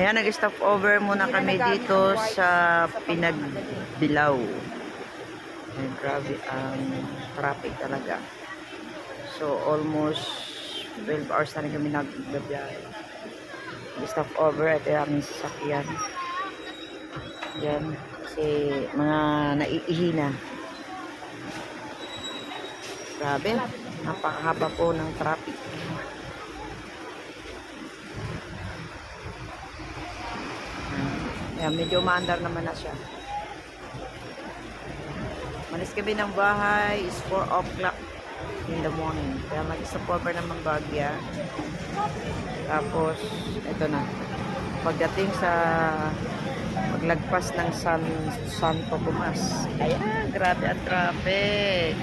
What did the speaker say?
Ayan, nag-stop over muna kami dito sa Pinagbilaw. Ayan, grabe ang traffic talaga. So, almost 12 hours na rin kami nagbabiyahe. Nag-stop over. Ito yung aming sasakyan. Yan. Kasi mga naiihi na. Grabe. Napakahaba po ng traffic. Medyo maandar naman na siya. Malis kami ng bahay is 4 o'clock in the morning. Kaya mag-stop over naman bagya. Tapos, ito na. Pagdating sa paglagpas ng San Santo Tomas. Ayan, grabe ang traffic.